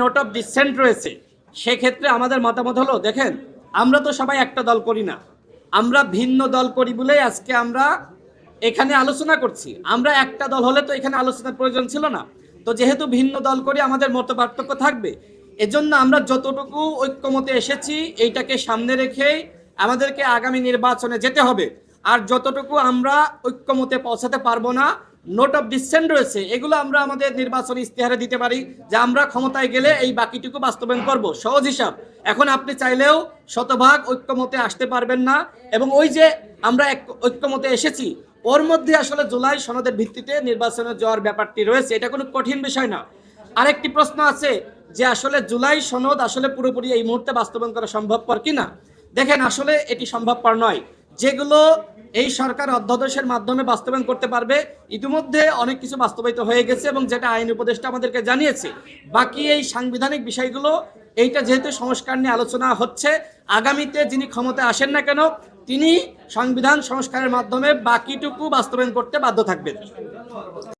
Note of dissent রয়েছে, সেক্ষেত্রে আমাদের মতামত হলো, দেখেন, আমরা তো সবাই একটা দল করি না। আমরা ভিন্ন দল করি বলেই আজকে আমরা এখানে আলোচনা করছি। আমরা একটা দল হলে তো এখানে আলোচনার প্রয়োজন ছিল না। তো যেহেতু ভিন্ন দল করি আমাদের মত পার্থক্য থাকবে, এজন্য আমরা যতটুকু ঐক্যমতে এসেছি, এইটাকে সামনে রেখেই আমাদেরকে আগামী নির্বাচনে যেতে হবে। আর যতটুকু আমরা ঐক্যমতে পৌঁছাতে পারব না নোট অফ ডিসেন্ট রয়েছে, এগুলো আমরা আমাদের নির্বাচনী ইস্তেহারে দিতে পারি, যে আমরা ক্ষমতায় গেলে এই বাকিটুকু বাস্তবায়ন করব। সহজ হিসাব, এখন আপনি চাইলেও শতভাগ ঐক্যমতে আসতে পারবেন না, এবং ওই যে আমরা এক ঐক্যমতে এসেছি, ওর মধ্যে আসলে জুলাই সনদের ভিত্তিতে নির্বাচনে যাওয়ার ব্যাপারটি রয়েছে, এটা কোনো কঠিন বিষয় না। আরেকটি প্রশ্ন আছে যে আসলে জুলাই সনদ আসলে পুরোপুরি এই মুহূর্তে বাস্তবায়ন করা সম্ভবপর কিনা? দেখেন, আসলে এটি সম্ভবপর নয়। যেগুলো এই সরকার অধ্যাদেশের মাধ্যমে বাস্তবায়ন করতে পারবে। ইতিমধ্যে অনেক কিছু বাস্তবায়িত হয়ে গেছে এবং যেটা আইন উপদেষ্টা আমাদেরকে জানিয়েছে, বাকি এই সাংবিধানিক বিষয়গুলো, এইটা যেহেতু সংস্কার নিয়ে আলোচনা হচ্ছে, আগামীতে যিনি ক্ষমতায় আসেন না কেন, তিনি সংবিধান সংস্কারের মাধ্যমে বাকিটুকু বাস্তবায়ন করতে বাধ্য থাকবেন।